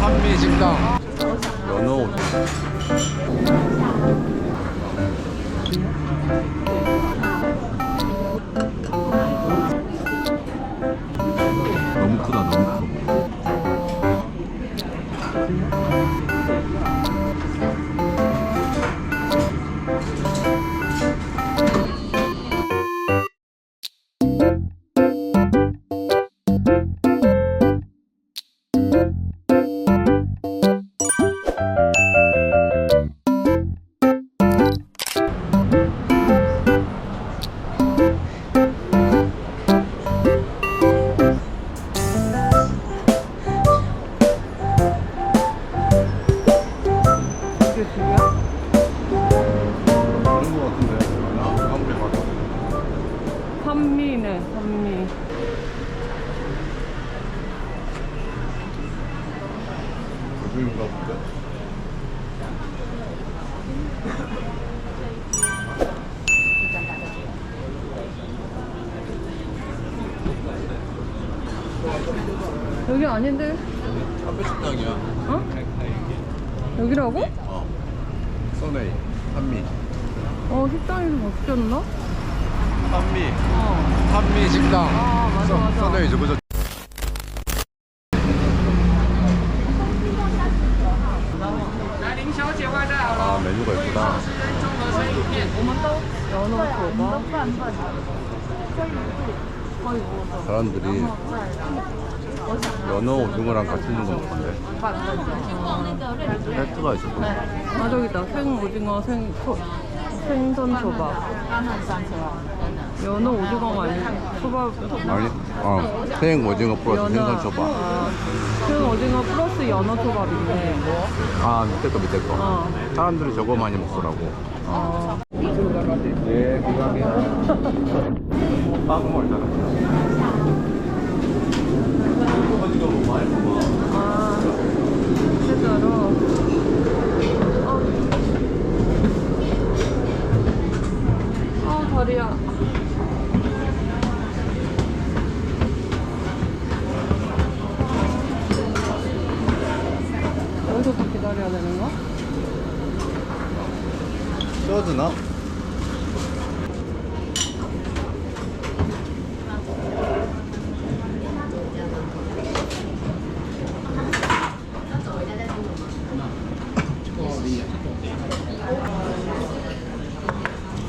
한미 식당. 연어 집이야? 그런 거 같은데 나 한국에 가서 산미네 산미 요즘인가 본데 여기 아닌데? 한미식당이야 어? 여기라고? 어. 선웨이 한미. 어 식당이 좀 바뀌었나? 한미. 어. 한미 식당. 아 맞아 맞아. 선웨이 저거 아 메뉴가 연어 소바 사람들이 연어 오징어랑 같이 있는 건 같은데? 세트가 있어 보여 아 저기다. 생 오징어 생 소, 생선 초밥. 연어 오징어가 아니고 초밥. 아니 어생 오징어 플러스 생선 초밥. 아, 생 오징어 플러스 연어 초밥인데. 아 밑에 거 밑에 거. 어. 사람들이 저거 많이 먹더라고. 어. 예 기가게 빵 먹잖아 아 진짜로 아, 아 다리야 여기서 또 기다려야 되는 거? 써주나?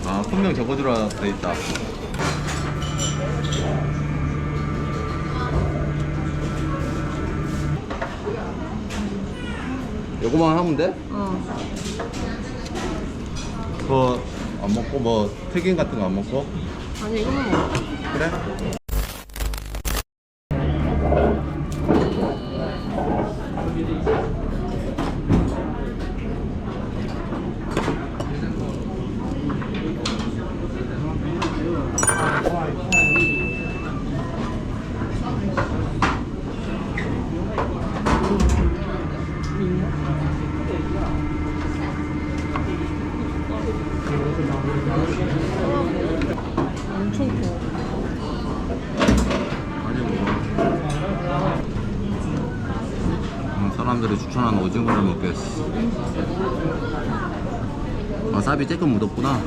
아 분명 저거 들어돼 있다 요거만 하면 돼? 어 그거 안 먹고 뭐 튀김 같은 거 안 먹고? 아니 이거만 먹어 그래? 엄청 커 아니 뭐 음, 사람들이 추천하는 오징어를 먹겠어. 와사비 조금 묻었구나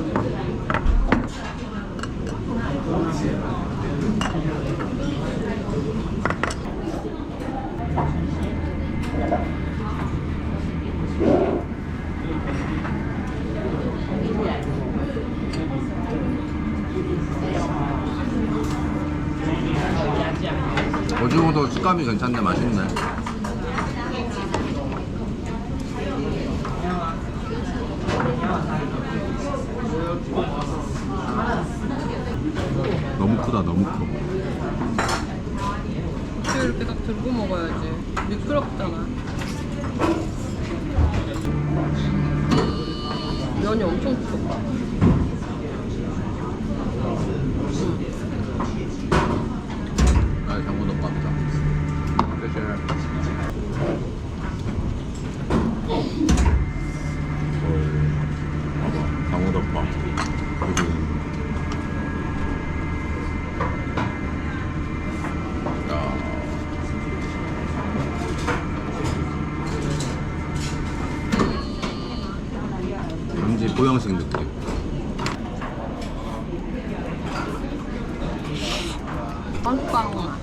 오징어도 식감이 괜찮네 맛있네. 너무 크다 너무 커. 이렇게 딱 들고 먹어야지. 미끄럽잖아. 면이 엄청 커 아, 장모덮밥이다. 봐봐, 장모덮밥. 그리고 야, 보양식 느낌. 빵빵 맛.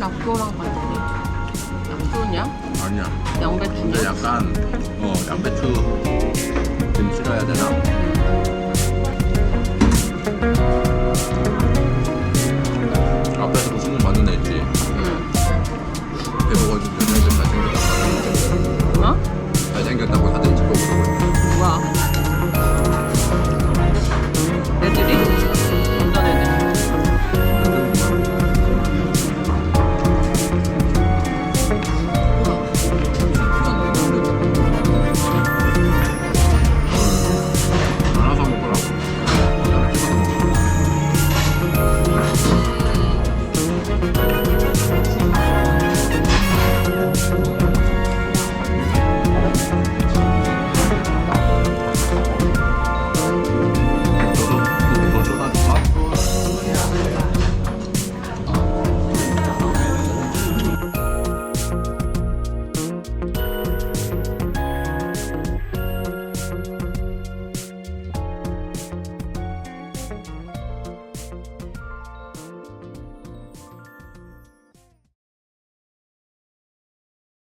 약초랑 같이. 약초냐? 아니야. 근데 양배추냐? 약간 어 양배추 김치라 해야 되나?